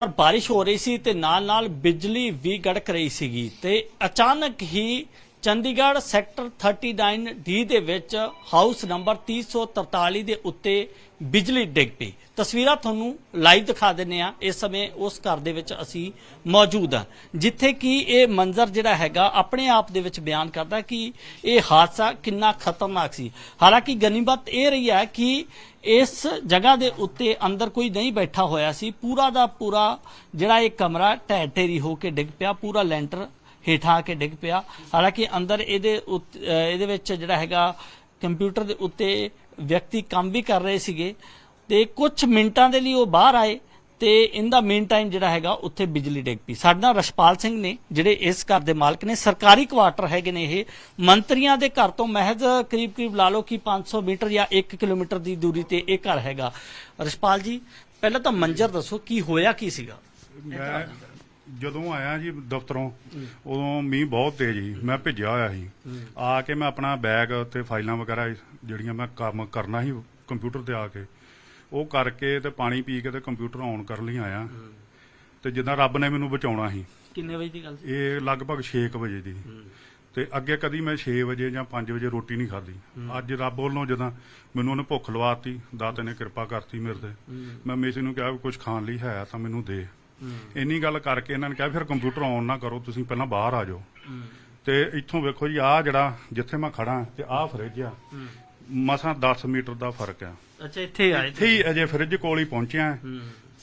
ਪਰ ਬਾਰਿਸ਼ ਹੋ ਰਹੀ ਸੀ ਤੇ ਨਾਲ ਨਾਲ ਬਿਜਲੀ ਵੀ ਗੜਕ ਰਹੀ ਸੀਗੀ ਤੇ ਅਚਾਨਕ ਹੀ ਚੰਡੀਗੜ੍ਹ ਸੈਕਟਰ 39 ਡੀ ਦੇ ਵਿੱਚ ਹਾਊਸ ਨੰਬਰ 343 ਦੇ ਉੱਤੇ ਬਿਜਲੀ ਡਿੱਗ ਪਈ। ਤਸਵੀਰਾਂ ਤੁਹਾਨੂੰ ਲਾਈਵ ਦਿਖਾ ਦਿੰਨੇ ਆ ਇਸ ਸਮੇਂ ਉਸ ਘਰ ਦੇ ਵਿੱਚ ਅਸੀਂ ਮੌਜੂਦ ਹਾਂ, ਜਿੱਥੇ ਕਿ ਇਹ ਮੰਜ਼ਰ ਜਿਹੜਾ ਹੈਗਾ ਆਪਣੇ ਆਪ ਦੇ ਵਿੱਚ ਬਿਆਨ ਕਰਦਾ ਕਿ ਇਹ ਹਾਦਸਾ ਕਿੰਨਾ ਖਤਰਨਾਕ ਸੀ। ਹਾਲਾਂਕਿ ਗਨੀਮਤ ਇਹ ਰਹੀ ਹੈ ਕਿ ਇਸ ਜਗ੍ਹਾ ਦੇ ਉੱਤੇ ਅੰਦਰ ਕੋਈ ਨਹੀਂ ਬੈਠਾ ਹੋਇਆ ਸੀ। ਪੂਰਾ ਦਾ ਪੂਰਾ ਜਿਹੜਾ ਇਹ ਕਮਰਾ ਢਹਿ ਢੇਰੀ ਹੋ ਕੇ ਡਿੱਗ ਪਿਆ। ਪੂਰਾ ਲੈਂਟਰ ਹੇਠਾਂ ਆ ਕੇ ਡਿੱਗ ਪਿਆ। ਹਾਲਾਂਕਿ ਅੰਦਰ ਇਹਦੇ ਇਹਦੇ ਵਿੱਚ ਜਿਹੜਾ ਹੈਗਾ ਕੰਪਿਊਟਰ ਦੇ ਉੱਤੇ ਵਿਅਕਤੀ ਕੰਮ ਵੀ ਕਰ ਰਹੇ ਸੀਗੇ ਤੇ ਕੁਝ ਮਿੰਟਾਂ ਦੇ ਲਈ ਉਹ ਬਾਹਰ ਆਏ ਤੇ ਇਹਦਾ ਮੇਨ ਟਾਈਮ ਜਿਹੜਾ ਹੈਗਾ ਉੱਥੇ ਬਿਜਲੀ ਡਿੱਗ ਪਈ। ਸਾਡੇ ਨਾਲ ਰਸ਼ਪਾਲ ਸਿੰਘ ਨੇ, ਜਿਹੜੇ ਇਸ ਘਰ ਦੇ ਮਾਲਕ ਨੇ, ਸਰਕਾਰੀ ਕੁਆਟਰ ਹੈਗੇ ਨੇ ਇਹ, ਮੰਤਰੀਆਂ ਦੇ ਘਰ ਤੋਂ ਮਹਿਜ਼ ਕਰੀਬ ਕਰੀਬ ਲਾ ਲਓ ਕਿ 500 ਮੀਟਰ ਜਾਂ 1 ਕਿਲੋਮੀਟਰ ਦੀ ਦੂਰੀ ਤੇ ਇਹ ਘਰ ਹੈਗਾ। ਰਸ਼ਪਾਲ ਜੀ, ਪਹਿਲਾਂ ਤਾਂ ਮੰਜ਼ਰ ਦੱਸੋ, ਕੀ ਹੋਇਆ, ਕੀ ਸੀਗਾ? ਮੈਂ ਜਦੋਂ ਆਇਆ ਜੀ ਦਫ਼ਤਰੋਂ ਉਦੋਂ ਮੀਂਹ ਬਹੁਤ ਤੇਜ਼ ਸੀ ਮੈਂ ਭਿੱਜਿਆ ਹੋਇਆ ਸੀ। ਆ ਕੇ ਮੈਂ ਆਪਣਾ ਬੈਗ ਤੇ ਫਾਈਲਾਂ ਵਗੈਰਾ ਜਿਹੜੀਆਂ ਮੈਂ ਕੰਮ ਕਰਨਾ ਸੀ ਕੰਪਿਊਟਰ ਤੇ ਆ ਕੇ ਉਹ ਕਰਕੇ ਤੇ ਪਾਣੀ ਪੀ ਕੇ ਤੇ ਕੰਪਿਊਟਰ ਆਨ ਕਰਨ ਲਈ ਆਇਆ। ਤੇ ਜਿੱਦਾਂ ਰੱਬ ਨੇ ਮੈਨੂੰ ਬਚਾਉਣਾ ਸੀ। ਕਿੰਨੇ ਵਜੇ ਦੀ ਗੱਲ ਸੀ? ਇਹ ਲਗਭਗ 6 ਵਜੇ ਦੀ। ਤੇ ਅੱਗੇ ਕਦੀ ਮੈਂ 6 ਵਜੇ ਜਾਂ 5 ਵਜੇ ਰੋਟੀ ਨਹੀਂ ਖਾਧੀ। ਅੱਜ ਰੱਬ ਵੱਲੋਂ ਜਦੋਂ ਮੈਨੂੰ ਉਹਨੇ ਭੁੱਖ ਲਵਾਤੀ ਦਾਤੇ ਨੇ ਕਿਰਪਾ ਕਰਤੀ ਮੇਰੇ ਤੇ। ਮੈਂ ਮੇਸੇ ਨੂੰ ਕਿਹਾ ਕੁਝ ਖਾਣ ਲਈ ਹੈ ਤਾਂ ਮੈਨੂੰ ਦੇ। ਇੰਨੀ ਗੱਲ ਕਰਕੇ ਇਹਨਾਂ ਨੇ ਕਿਹਾ ਫਿਰ ਕੰਪਿਊਟਰ ਆਨ ਨਾ ਕਰੋ ਤੁਸੀਂ ਪਹਿਲਾਂ ਬਾਹਰ ਆ ਜਾਓ। ਤੇ ਇੱਥੋਂ ਵੇਖੋ ਜੀ ਆਹ ਜਿਹੜਾ ਜਿੱਥੇ ਮੈਂ ਖੜਾ ਤੇ ਆਹ ਫਰਿੱਜ ਆ। ਮਸਾਂ 10 ਮੀਟਰ ਦਾ ਫ਼ਰਕ ਆ। ਅੱਛਾ ਇੱਥੇ ਆਏ ਇੱਥੇ ਹੀ ਅਜੇ ਫਰਿੱਜ ਕੋਲ ਹੀ ਪਹੁੰਚਿਆ।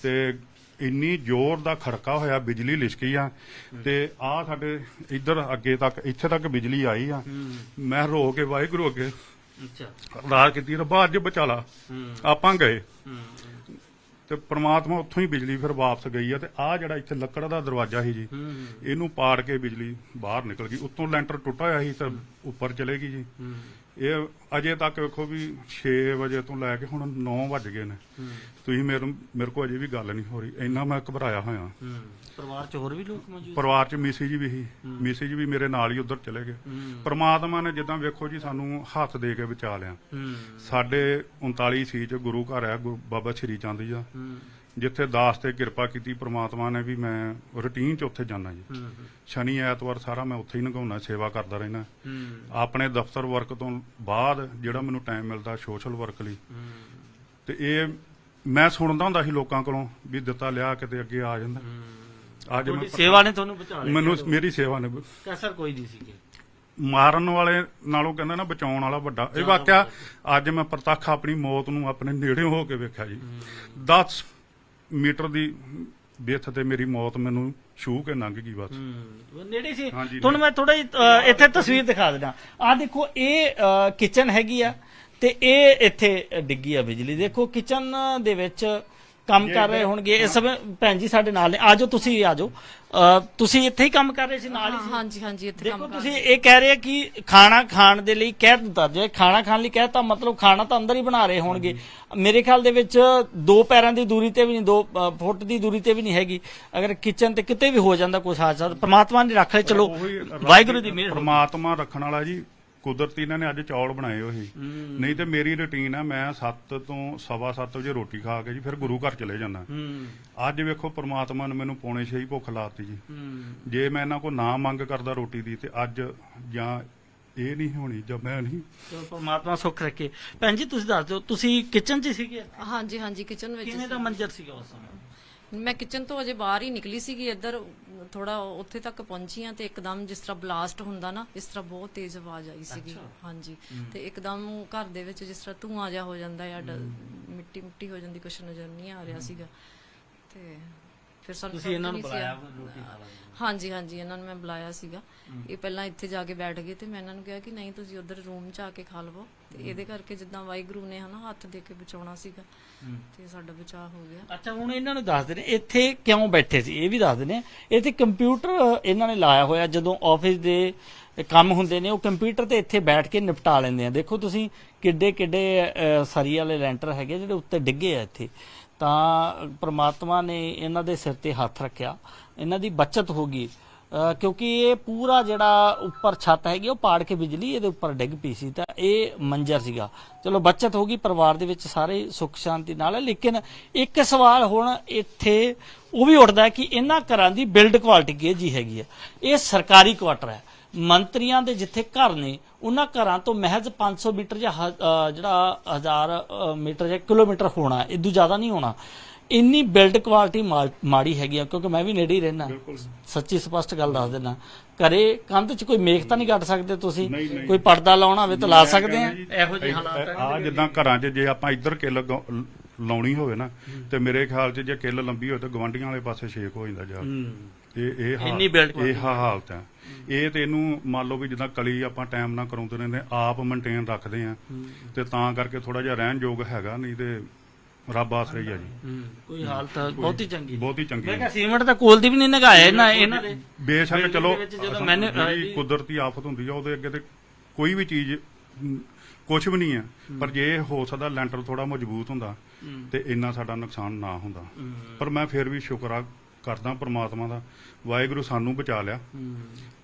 ਤੇ ਇੰਨੀ ਜ਼ੋਰ ਦਾ ਖੜਕਾ ਹੋਇਆ ਬਿਜਲੀ ਲਿਸ਼ਕੀ ਆ। ਤੇ ਆ ਸਾਡੇ ਇੱਧਰ ਅੱਗੇ ਤੱਕ ਇੱਥੇ ਤੱਕ ਬਿਜਲੀ ਆਈ ਆ। ਮੈਂ ਰੋ ਕੇ ਵਾਹਿਗੁਰੂ ਅੱਗੇ ਅੱਛਾ। ਅਰਦਾਸ ਕੀਤੀ ਰੱਬਾ ਅੱਜ ਬਚਾ ਲਾ। ਆਪਾਂ ਗਏ। ਤੇ ਪ੍ਰਮਾਤਮਾ ਉੱਥੋਂ ਹੀ ਬਿਜਲੀ ਫਿਰ ਵਾਪਸ ਗਈ ਆ ਤੇ ਆ ਜਿਹੜਾ ਇੱਥੇ ਲੱਕੜ ਦਾ ਦਰਵਾਜ਼ਾ ਸੀ ਜੀ ਇਹਨੂੰ ਪਾੜ ਕੇ ਬਿਜਲੀ ਬਾਹਰ ਨਿਕਲ ਗਈ। ਉੱਤੋਂ ਲੈਂਟਰ ਟੁੱਟਾ ਹੋਇਆ ਸੀ ਤੇ ਉੱਪਰ ਚਲੇ ਗਈ ਜੀ। ਇਹ ਅਜੇ ਤੱਕ ਵੇਖੋ ਵੀ 6 ਵਜੇ ਤੋਂ ਲੈ ਕੇ ਹੁਣ 9 ਵੱਜ ਗਏ ਨੇ। ਤੁਸੀਂ ਮੇਰੇ ਮੇਰੇ ਕੋਲ ਅਜੇ ਵੀ ਗੱਲ ਨਹੀਂ ਹੋ ਰਹੀ। ਇੰਨਾ ਮੈਂ ਘਬਰਾਇਆ ਹੋਇਆ। ਪਰਿਵਾਰ ਚ ਹੋਰ ਵੀ ਲੋਕ ਮੌਜੂਦ? ਪਰਿਵਾਰ ਚ ਮਿਸੀ ਜੀ ਵੀ ਸੀ। ਮਿਸੀ ਜੀ ਵੀ ਮੇਰੇ ਨਾਲ ਹੀ ਉਧਰ ਚਲੇ ਗਏ। ਪਰਮਾਤਮਾ ਨੇ ਜਿੱਦਾਂ ਵੇਖੋ ਜੀ ਸਾਨੂੰ ਹੱਥ ਦੇ ਕੇ ਬਚਾ ਲਿਆ। ਸਾਡੇ 39 ਸੀ ਚ ਗੁਰੂ ਘਰ ਹੈ ਬਾਬਾ ਸ਼੍ਰੀ ਚੰਦ ਜੀ ਦਾ। ਜਿੱਥੇ ਦਾਸ ਤੇ ਕਿਰਪਾ ਕੀਤੀ ਪ੍ਰਮਾਤਮਾ ਨੇ ਵੀ ਮੈਂ ਰੁਟੀਨ ਚ ਉੱਥੇ ਜਾਣਾ ਜੀ। ਸ਼ਨੀ ਐਤਵਾਰ ਸਾਰਾ ਮੈਂ ਉੱਥੇ ਹੀ ਨਗਾਉਣਾ ਸੇਵਾ ਕਰਦਾ ਰਹਿਣਾ ਆਪਣੇ ਦਫ਼ਤਰ ਵਰਕ ਤੋਂ ਬਾਅਦ ਜਿਹੜਾ ਮੈਨੂੰ ਟਾਈਮ ਮਿਲਦਾ ਸੋਸ਼ਲ ਵਰਕ ਲਈ। ਤੇ ਇਹ ਮੈਂ ਸੁਣਦਾ ਹੁੰਦਾ ਸੀ ਲੋਕਾਂ ਕੋਲੋਂ ਵੀ ਦਿੱਤਾ ਲਿਆ ਕਿਤੇ ਅੱਗੇ ਆ ਜਾਂਦਾ। ਅੱਜ ਮੈਂ ਸੇਵਾ ਨੇ ਤੁਹਾਨੂੰ ਬਚਾ ਲਿਆ। ਮੈਨੂੰ ਮੇਰੀ ਸੇਵਾ ਨੇ ਕਸਰ ਕੋਈ ਨਹੀਂ ਸੀਗੀ ਮਾਰਨ ਵਾਲੇ ਨਾਲੋਂ ਕਹਿੰਦਾ ਨਾ ਬਚਾਉਣ ਵਾਲਾ ਵੱਡਾ। ਇਹ ਵਾਕਿਆ ਅੱਜ ਮੈਂ ਪ੍ਰਤੱਖ ਆਪਣੀ ਮੌਤ ਨੂੰ ਆਪਣੇ ਨੇੜੇ ਹੋ ਕੇ ਵੇਖਿਆ ਜੀ। 10 ਮੀਟਰ ਦੀ ਬਿੱਥ ਤੇ ਮੇਰੀ ਮੌਤ ਮੈਨੂੰ ਛੂ ਕੇ ਲੰਘ ਗਈ ਬਸ ਨੇੜੇ ਸੀ। ਹਾਂਜੀ, ਤੁਹਾਨੂੰ ਮੈਂ ਥੋੜਾ ਇੱਥੇ ਤਸਵੀਰ ਦਿਖਾ ਦਿੰਦਾ। ਆ ਦੇਖੋ ਇਹ ਕਿਚਨ ਹੈਗੀ ਆ ਤੇ ਇਹ ਇੱਥੇ ਡਿੱਗੀ ਆ ਬਿਜਲੀ। ਦੇਖੋ ਕਿਚਨ ਦੇ ਵਿੱਚ ਕੰਮ ਕਰ ਰਹੇ ਹੋਣਗੇ ਇਸ ਸਮੇਂ ਭੈਣ ਜੀ ਸਾਡੇ ਨਾਲ ਨੇ। ਆਜੋ ਤੁਸੀਂ ਆਜੋ ਅ, ਤੁਸੀਂ ਇੱਥੇ ਹੀ ਕੰਮ ਕਰ ਰਹੇ ਸੀ ਨਾਲ ਹੀ ਸੀ? ਹਾਂਜੀ ਹਾਂਜੀ ਇੱਥੇ ਕੰਮ ਦੇਖੋ ਕਰ ਤੁਸੀਂ ਇਹ ਕਹਿ ਰਹੇ ਆ ਕਿ ਖਾਣਾ ਖਾਣ ਦੇ ਲਈ ਕਹਿ ਦਿੱਤਾ ਜੇ ਖਾਣਾ ਖਾਣ ਲਈ ਕਹਿਤਾ ਮਤਲਬ ਖਾਣਾ ਤਾਂ ਅੰਦਰ ਹੀ ਬਣਾ ਰਹੇ ਹੋਣਗੇ। ਮੇਰੇ ਖਿਆਲ ਦੇ ਵਿੱਚ ਦੋ ਪੈਰਾਂ ਦੀ ਦੂਰੀ ਤੇ ਵੀ ਨਹੀਂ ਦੋ ਅ, ਫੁੱਟ ਦੀ ਦੂਰੀ ਤੇ ਵੀ ਨਹੀਂ ਹੈਗੀ। ਅਗਰ ਕਿਚਨ ਤੇ ਕਿਤੇ ਵੀ ਹੋ ਜਾਂਦਾ ਕੋਈ ਹਾਦਸਾ ਪ੍ਰਮਾਤਮਾ ਨੇ ਰੱਖ ਲੈ ਚਲੋ। ਉਹੀ ਰੱਬ ਵਾਹਿਗੁਰੂ ਦੀ ਮਿਹਰ ਹੋਵੇ। ਪ੍ਰਮਾਤਮਾ ਰੱਖਣ ਵਾਲਾ ਜੀ ਕੁਦਰਤੀ ਇਹਨਾਂ ਨੇ ਅੱਜ ਚੌਲ ਬਣਾਏ ਹੋਏ। ਨਹੀਂ ਤੇ ਮੇਰੀ ਰੁਟੀਨ ਆ ਮੈਂ 7 ਤੋਂ ਸਵਾ ਸੱਤ ਵਜੇ ਰੋਟੀ ਖਾ ਕੇ ਜੀ ਫਿਰ ਗੁਰੂ ਘਰ ਚਲੇ ਜਾਂਦਾ। ਹੂੰ। ਅੱਜ ਵੇਖੋ ਪ੍ਰਮਾਤਮਾ ਨੇ ਮੈਨੂੰ ਪੌਣੇ ਛੇ ਹੀ ਭੁੱਖ ਲਾਤੀ ਜੀ। ਹੂੰ। ਜੇ ਮੈਂ ਇਹਨਾਂ ਕੋ ਨਾ ਮੰਗ ਕਰਦਾ ਰੋਟੀ ਦੀ ਤੇ ਅੱਜ ਜਾਂ ਇਹ ਨਹੀਂ ਹੋਣੀ ਜਾਂ ਮੈਂ ਨਹੀਂ। ਪ੍ਰਮਾਤਮਾ ਸੁੱਖ ਰੱਖੇ। ਭੈਣ ਜੀ ਤੁਸੀਂ ਦੱਸ ਦਿਓ ਤੁਸੀਂ ਕਿਚਨ 'ਚ ਹੀ ਸੀਗੇ? ਹਾਂਜੀ ਹਾਂਜੀ ਕਿਚਨ ਵਿੱਚ ਕਿਵੇਂ ਦਾ ਮੰਜ਼ਰ ਸੀਗਾ ਉਸ ਸਮੇਂ। ਮੈਂ ਕਿਚਨ ਤੋਂ ਅਜੇ ਬਾਹਰ ਹੀ ਨਿਕਲੀ ਸੀਗੀ ਇੱਧਰ ਥੋੜਾ ਉੱਥੇ ਤੱਕ ਪਹੁੰਚੀ ਆ ਤੇ ਇੱਕਦਮ ਜਿਸ ਤਰ੍ਹਾਂ ਬਲਾਸਟ ਹੁੰਦਾ ਨਾ ਇਸ ਤਰ੍ਹਾਂ ਬਹੁਤ ਤੇਜ਼ ਆਵਾਜ਼ ਆਈ ਸੀਗੀ। ਹਾਂਜੀ। ਤੇ ਇੱਕਦਮ ਘਰ ਦੇ ਵਿੱਚ ਜਿਸ ਤਰ੍ਹਾਂ ਧੂਆਂ ਜਿਹਾ ਹੋ ਜਾਂਦਾ ਡ- ਮਿੱਟੀ ਮਿੱਟੀ ਹੋ ਜਾਂਦੀ ਕੁਛ ਨਜ਼ਰ ਨਹੀਂ ਆ ਰਿਹਾ ਸੀਗਾ। ਤੇ ਫਿਰ ਸਾਨੂੰ ਤੁਸੀਂ ਇਹਨਾਂ ਨੂੰ ਬੁਲਾਇਆ ਰੋਟੀ ਖਾ ਲਾਂਗੇ ਹਾਂਜੀ ਹਾਂਜੀ ਇਹਨਾਂ ਨੂੰ ਮੈਂ ਬੁਲਾਇਆ ਸੀਗਾ। ਇਹ ਪਹਿਲਾਂ ਇੱਥੇ ਜਾ ਕੇ ਬੈਠ ਗਏ ਤੇ ਮੈਂ ਇਹਨਾਂ ਨੂੰ ਕਿਹਾ ਕਿ ਨਹੀਂ ਤੁਸੀਂ ਉਧਰ ਰੂਮ 'ਚ ਆ ਕੇ ਖਾ ਲਵੋ। ਤੇ ਇਹਦੇ ਕਰਕੇ ਜਿੱਦਾਂ ਵਾਹਿਗੁਰੂ ਨੇ ਹਨਾ ਹੱਥ ਦੇ ਕੇ ਬਚਾਉਣਾ ਸੀਗਾ। ਤੇ ਸਾਡਾ ਬਚਾਅ ਹੋ ਗਿਆ। ਅੱਛਾ ਹੁਣ ਇਹਨਾਂ ਨੂੰ ਦੱਸਦੇ ਨੇ ਇੱਥੇ ਕਿਉਂ ਬੈਠੇ ਸੀ? ਇਹ ਵੀ ਦੱਸਦੇ ਨੇ ਇੱਥੇ ਕੰਪਿਊਟਰ ਇਹਨਾਂ ਨੇ ਲਾਇਆ ਹੋਇਆ ਜਦੋਂ ਆਫਿਸ ਦੇ ਕੰਮ ਹੁੰਦੇ ਨੇ ਉਹ ਕੰਪਿਊਟਰ ਤੇ ਇੱਥੇ ਬੈਠ ਕੇ ਨਿਪਟਾ ਲੈਂਦੇ ਆ। ਦੇਖੋ ਤੁਸੀਂ ਕਿੱਡੇ ਕਿੱਡੇ ਸਰੀ ਵਾਲੇ ਲੈਂਟਰ ਹੈਗੇ ਜਿਹੜੇ ਉੱਤੇ ਡਿੱਗੇ ਆ ਇੱਥੇ। ਤਾਂ ਪ੍ਰਮਾਤਮਾ ਨੇ ਇਹਨਾਂ ਦੇ ਸਿਰ ਤੇ ਹੱਥ ਰੱਖਿਆ। ਇਹਨਾਂ ਦੀ ਬਚਤ ਹੋ ਗਈ। ਕਿਉਂਕਿ ਇਹ ਪੂਰਾ ਜਿਹੜਾ ਉੱਪਰ ਛੱਤ ਹੈਗੀ, ਉਹ ਪਾੜ ਕੇ ਬਿਜਲੀ ਇਹਦੇ ਉੱਪਰ ਡਿੱਗ ਪਈ ਸੀ, ਤਾਂ ਇਹ ਮੰਜਰ ਸੀਗਾ। ਚਲੋ, ਬਚਤ ਹੋ ਗਈ, ਪਰਿਵਾਰ ਦੇ ਵਿੱਚ ਸਾਰੇ ਸੁੱਖ ਸ਼ਾਂਤੀ ਨਾਲ ਹੈ, ਲੇਕਿਨ ਇੱਕ ਸਵਾਲ ਹੁਣ ਇੱਥੇ ਉਹ ਵੀ ਉੱਠਦਾ ਕਿ ਇਹਨਾਂ ਘਰਾਂ ਦੀ ਬਿਲਡ ਕੁਆਲਿਟੀ ਕੀ ਜੀ ਹੈਗੀ ਹੈ? ਇਹ ਸਰਕਾਰੀ ਕੁਆਟਰ ਹੈ। ਮੰਤਰੀਆਂ ਦੇ ਜਿੱਥੇ ਘਰ ਨੇ ਉਹਨਾਂ ਘਰਾਂ ਤੋਂ ਮਹਿਜ਼ 500 ਮੀਟਰ ਜਾਂ ਜਿਹੜਾ 1000 ਮੀਟਰ ਜਾਂ ਕਿਲੋਮੀਟਰ ਹੋਣਾ ਇਦੋਂ ਜ਼ਿਆਦਾ ਨਹੀਂ ਹੋਣਾ। ਇੰਨੀ ਬਿਲਡ ਕੁਆਲਿਟੀ ਮਾੜੀ ਹੈਗੀ ਆ ਕਿਉਂਕਿ ਮੈਂ ਵੀ ਨੇੜੇ ਹੀ ਰਹਿਣਾ ਸੱਚੀ ਸਪਸ਼ਟ ਗੱਲ ਦੱਸ ਦਿੰਦਾ। ਘਰੇ ਕੰਧ 'ਚ ਕੋਈ ਮੇਖ ਤਾਂ ਨਹੀਂ ਕੱਟ ਸਕਦੇ ਤੁਸੀਂ। ਕੋਈ ਪਰਦਾ ਲਾਉਣਾ ਹੋਵੇ ਤਾਂ ਲਾ ਸਕਦੇ ਆ? ਇਹੋ ਜਿਹੇ ਹਾਲਾਤ ਆ ਜਿੱਦਾਂ ਘਰਾਂ 'ਚ ਜੇ ਆਪਾਂ ਇੱਧਰ ਕਿੱਲ ਲਾਉਣੀ ਹੋਵੇ ਨਾ ਤੇ ਮੇਰੇ ਖਿਆਲ 'ਚ ਜੇ ਕਿੱਲ ਲੰਬੀ ਹੋਵੇ ਤਾਂ ਗਵਾਂਢੀਆਂ ਵਾਲੇ ਪਾਸੇ ਛੇਕ ਹੋ ਜਾਂਦਾ ਜਾ ਇਹ ਇਹ ਹਾਲ- ਇੰਨੀ quality। ਇਹ ਹਾ- ਹਾਲਤ ਹੈ। ਇਹ ਤੇ ਇਹਨੂੰ ਮੰਨ ਲਓ ਵੀ ਜਿੱਦਾਂ ਕਲੀ ਆਪਾਂ ਟਾਈਮ ਨਾਲ ਕਰਾਉਂਦੇ ਰਹਿੰਦੇ ਆਪ ਮੇਨਟੇਨ ਰੱਖਦੇ ਆ ਤੇ ਤਾਂ ਕਰਕੇ ਥੋੜਾ ਜਿਹਾ ਰਹਿਣ ਯੋਗ ਹੈਗਾ ਨਹੀਂ ਤੇ ਰੱਬ ਆਸਰੇ ਹੀ ਆ ਜੀ। ਕੋਈ ਹਾਲਤ ਬਹੁਤ ਹੀ ਚੰਗੀ ਬਹੁਤ ਹੀ ਚੰਗੀ ਮੈਂ ਹੈ। ਕਿਹਾ ਸੀਮੈਂਟ ਤਾਂ ਕੋਲ ਦੀ ਵੀ ਨਹੀਂ ਨਗਾਇਆ ਇਹਨਾਂ ਇਹਨਾਂ ਦੇ। ਬੇਸ਼ੱਕ ਚਲੋ ਵਿੱਚ ਜਦੋਂ ਮੈਨੇ- ਜਿਹੜੀ ਕੁਦਰਤੀ ਆਫਤ ਹੁੰਦੀ ਆ ਉਹਦੇ ਅੱਗੇ ਤੇ ਕੋਈ ਵੀ ਚੀਜ਼ ਕੁਝ ਵੀ ਨਹੀਂ ਹੈ। ਪਰ ਜੇ ਹੋ ਸਕਦਾ ਲੈਂਟਰ ਥੋੜਾ ਮਜ਼ਬੂਤ ਹੁੰਦਾ ਤੇ ਇੰਨਾ ਸਾਡਾ ਨੁਕਸਾਨ ਨਾ ਹੁੰਦਾ। ਪਰ ਮੈਂ ਫਿਰ ਵੀ ਸ਼ੁਕਰ ਕਰਦਾ ਪ੍ਰਮਾਤਮਾ ਦਾ। ਵਾਹਿਗੁਰੂ ਸਾਨੂੰ ਬਚਾ ਲਿਆ।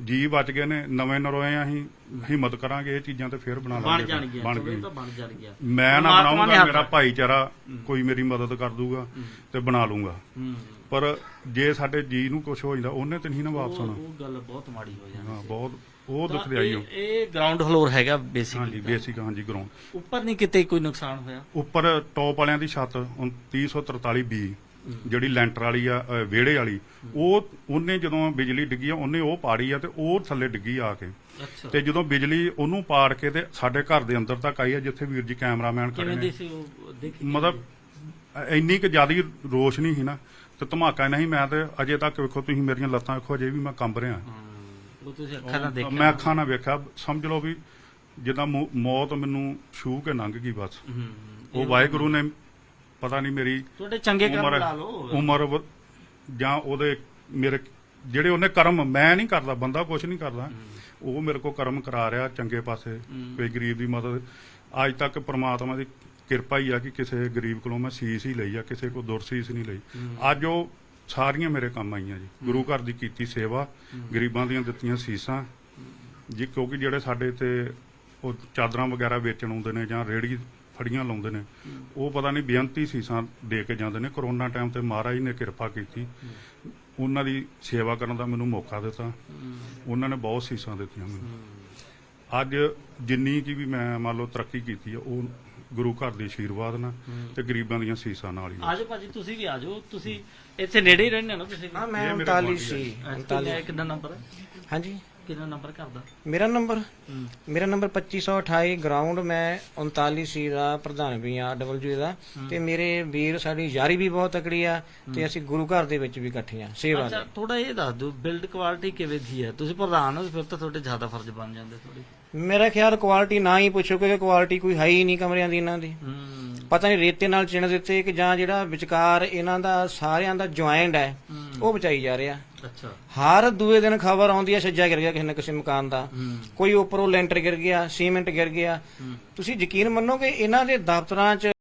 ਜੀ ਬਚ ਗਏ ਨੇ ਨਵੇਂ ਨਰੋਏ ਆ ਅਸੀਂ ਹਿੰਮਤ ਕਰਾਂਗੇ ਇਹ ਚੀਜ਼ਾਂ ਤੇ ਫਿਰ ਬਣਾ ਬਣ ਲਾਂਗੇ ਜਾਣਗੀਆਂ ਬਣ ਚਲੋ ਇਹ ਗਈ ਤਾਂ ਬਣ ਜਾਣਗੀਆਂ। ਮੈਂ ਨਾ ਪਰਮਾਤਮਾ ਨੇ ਬਣਾਉਂਗਾ ਹੱਥ ਮੇਰਾ ਭਾਈਚਾਰਾ ਕੋਈ ਮੇਰੀ ਮਦਦ ਕਰ ਦੂਗਾ ਤੇ ਬਣਾ ਲੂੰਗਾ। ਹੂੰ। ਪਰ ਜੇ ਸਾਡੇ ਜੀ ਨੂੰ ਕੁਝ ਹੋ ਜਾਂਦਾ ਉਹਨੇ ਤੇ ਨਹੀਂ ਨਾ ਵਾਪਸ ਉਹ ਆਉਣਾ। ਉਹ ਗੱਲ ਬਹੁਤ ਮਾੜੀ ਹੋ ਜਾਂਦੀ ਹਾਂ ਬਹੁਤ ਉਹ ਦੁਖਦਾਈ ਹੋ। ਇਹ ਇਹ ਗਰਾਊਂਡ ਫਲੋਰ ਹੈਗਾ ਹਾਂਜੀ ਬੇਸਿਕਲੀ ਬੇਸਿਕ ਹਾਂਜੀ ਗਰਾਊਂਡ ਉੱਪਰ ਨਹੀਂ ਕਿਤੇ ਕੋਈ ਨੁਕਸਾਨ ਹੋਇਆ? ਉੱਪਰ ਟੌਪ ਵਾਲਿਆਂ ਦੀ ਛੱਤ 3043 ਬੀ ਜਿਹੜੀ ਲੈਂਟਰ ਵਾਲੀ ਆ ਅ, ਵਿਹੜੇ ਵਾਲੀ ਉਹ ਉਹਨੇ ਜਦੋਂ ਬਿਜਲੀ ਡਿੱਗੀ ਆ ਉਹਨੇ ਉਹ ਪਾੜੀ ਆ ਤੇ ਉਹ ਥੱਲੇ ਡਿੱਗੀ ਆ ਕੇ। ਅੱਛਾ। ਤੇ ਜਦੋਂ ਬਿਜਲੀ ਉਹਨੂੰ ਪਾੜ ਕੇ ਤੇ ਸਾਡੇ ਘਰ ਦੇ ਅੰਦਰ ਤੱਕ ਆਈ ਆ ਜਿੱਥੇ ਵੀਰ ਜੀ ਕੈਮਰਾਮੈਨ ਖੜੇ ਕਿਵੇਂ ਨੇ। ਦੀ ਸੀ ਉਹ ਦੇਖੀ ਮਤਲਬ ਅ, ਇੰਨੀ ਕਿ ਜ਼ਿਆਦੀ ਰੋਸ਼ਨੀ ਸੀ ਨਾ। ਤੇ ਧਮਾਕਾ ਨਹੀਂ ਮੈਂ ਤੇ ਅਜੇ ਤੱਕ ਵੇਖੋ ਤੁਸੀਂ ਮੇਰੀਆਂ ਲੱਤਾਂ ਵੇਖੋ ਅਜੇ ਵੀ ਮੈਂ ਕੰਬ ਰਿਹਾ। ਹਾਂ, ਉਹ ਤੁਸੀਂ ਅੱਖਾਂ ਨਾਲ ਦੇਖਿਆ ਮੈਂ ਅੱਖਾਂ ਨਾਲ ਵੇਖਿਆ ਸਮਝ ਲਓ ਵੀ ਜਿੱਦਾਂ ਮੌ- ਮੌਤ ਮੈਨੂੰ ਛੂ ਕੇ ਲੰਘ ਗਈ ਬਸ। ਉਹ ਵਾਹਿਗੁਰੂ ਨੇ ਪਤਾ ਨਹੀਂ ਮੇਰੀ ਤੁਹਾਡੇ ਚੰਗੇ ਕਰਮ ਉਮਰ ਲਾ ਲਓ। ਉਮਰ ਵ- ਜਾਂ ਉਹਦੇ ਮੇਰੇ ਜਿਹੜੇ ਉਹਨੇ ਕਰਮ ਮੈਂ ਨਹੀਂ ਕਰਦਾ ਬੰਦਾ ਕੁਝ ਨਹੀਂ ਕਰਦਾ ਉਹ ਮੇਰੇ ਕੋ ਕਰਮ ਕਰਾ ਰਿਹਾ ਚੰਗੇ ਪਾਸੇ ਕੋਈ ਗਰੀਬ ਦੀ ਮਦਦ। ਅੱਜ ਤੱਕ ਪ੍ਰਮਾਤਮਾ ਦੀ ਕਿਰਪਾ ਹੀ ਆ ਕਿ ਕਿਸੇ ਗਰੀਬ ਕੋਲੋਂ ਮੈਂ ਸੀਸ ਹੀ ਲਈ ਆ ਕਿਸੇ ਕੋ ਦੁਰਸੀਸ ਨਹੀਂ ਲਈ। ਅੱਜ ਉਹ ਸਾਰੀਆਂ ਮੇਰੇ ਕੰਮ ਆਈਆਂ ਜੀ। ਗੁਰੂ ਘਰ ਦੀ ਕੀਤੀ ਸੇਵਾ ਗਰੀਬਾਂ ਦੀਆਂ ਦਿੱਤੀਆਂ ਸੀਸਾਂ ਜੀ ਕਿਉਂਕਿ ਜਿਹੜੇ ਸਾਡੇ ਤੇ ਉਹ ਚਾਦਰਾਂ ਵਗੈਰਾ ਵੇਚਣ ਆਉਂਦੇ ਨੇ ਜਾਂ ਰੇੜੀ ਫੜੀਆਂ ਲਾਉਂਦੇ ਨੇ। ਉਹ ਪਤਾ ਨਹੀਂ ਬੇਅੰਤੀ ਸੀਸਾਂ ਦੇ ਕੇ ਜਾਂਦੇ ਨੇ। ਕਰੋਨਾ ਟਾਈਮ ਤੇ ਮਹਾਰਾਜ ਨੇ ਕਿਰਪਾ ਕੀਤੀ। ਉਹਨਾਂ ਦੀ ਸੇਵਾ ਕਰਨ ਦਾ ਮੈਨੂੰ ਮੌਕਾ ਦਿੱਤਾ। ਉਹਨਾਂ ਨੇ ਬਹੁਤ ਸੀਸਾਂ ਦਿੱਤੀਆਂ ਮੈਨੂੰ। ਅੱਜ ਜਿੰਨੀ ਕੀ ਵੀ ਮੈਂ ਮੰਨ ਲਓ ਤਰੱਕੀ ਕੀਤੀ ਆ ਉਹ ਗੁਰੂ ਘਰ ਦੇ ਆਸ਼ੀਰਵਾਦ ਨਾਲ ਤੇ ਗਰੀਬਾਂ ਦੀਆਂ ਸੀਸਾਂ ਨਾਲ ਹੀ। ਆਜੋ ਭਾਜੀ ਤੁਸੀਂ ਵੀ ਆਜੋ। ਤੁਸੀਂ ਇੱਥੇ ਨੇੜੇ ਹੀ ਰਹਿੰਦੇ ਹੋ ਨਾ ਤੁਸੀਂ? ਹਾਂ ਮੈਂ ਇਹ ਮੇਰੇ 39 ਗੁਆਂਢੀ ਸੀ। ਕਿੰਨਾ 39 ਕਿੰਨਾ ਨੰਬਰ ਹੈ ਹਾਂਜੀ। ਕਿੰਨਾ ਨੰਬਰ ਕਰਦਾ? ਮੇਰਾ ਨੰਬਰ? ਮੇਰਾ ਨੰਬਰ 2528 ਗਰਾਊਂਡ ਮੈਂ 39 ਸੀ ਦਾ ਪ੍ਰਧਾਨ ਵੀ ਆ ਡਬਲਯੂ ਦਾ। ਤੇ ਮੇਰੇ ਵੀਰ ਸਾਡੀ ਯਾਰੀ ਵੀ ਬਹੁਤ ਤਕੜੀ ਆ ਤੇ ਅਸੀਂ ਗੁਰੂ ਘਰ ਦੇ ਵਿੱਚ ਵੀ ਇਕੱਠੇ ਆ ਸੇਵਾ ਅੱਛਾ ਦੇ ਥੋੜਾ ਇਹ ਦੱਸ ਦਿਓ ਬਿਲਡ ਕੁਆਲਿਟੀ ਕਿਵੇਂ ਦੀ ਹੈ? ਤੁਸੀਂ ਪ੍ਰਧਾਨ ਹੋ ਫਿਰ ਤਾਂ ਤੁਹਾਡੇ ਜ਼ਿਆਦਾ ਫਰਜ਼ ਬਣ ਜਾਂਦੇ ਥੋੜੀ ਮੇਰਾ ਖਿਆਲ ਕੁਆਲਿਟੀ ਨਾ ਹੀ ਪੁੱਛੋ ਕਿਉਂਕਿ ਕੁਆਲਿਟੀ ਕੋਈ ਹੈ ਹੀ ਨਹੀਂ ਕਮਰਿਆਂ ਦੀ ਇਹਨਾਂ ਦੀ। ਹੂੰ। ਪਤਾ ਨਹੀਂ ਰੇਤੇ ਨਾਲ ਚਿਣ ਦਿੱਤੇ ਕਿ ਜਾਂ ਜਿਹੜਾ ਵਿਚਕਾਰ ਇਹਨਾਂ ਦਾ ਸਾਰਿਆਂ ਦਾ ਜੁਆਇੰਟ ਹੈ ਉਹ ਬਚਾਈ ਜਾ ਰਿਹਾ। ਅੱਛਾ। ਹਰ ਦੂਏ ਦਿਨ ਖਬਰ ਆਉਂਦੀ ਹੈ ਛੱਜਾ ਗਿਰ ਗਿਆ ਕਿਸੇ ਨਾ ਕਿਸੇ ਮਕਾਨ ਦਾ। ਕੋਈ ਉੱਪਰੋਂ ਲੈਂਟਰ ਗਿਰ ਗਿਆ ਸੀਮੈਂਟ ਗਿਰ ਗਿਆ। ਤੁਸੀਂ ਯਕੀਨ ਮੰਨੋਗੇ ਇਹਨਾਂ ਦੇ ਦਫ਼ਤਰਾਂ 'ਚ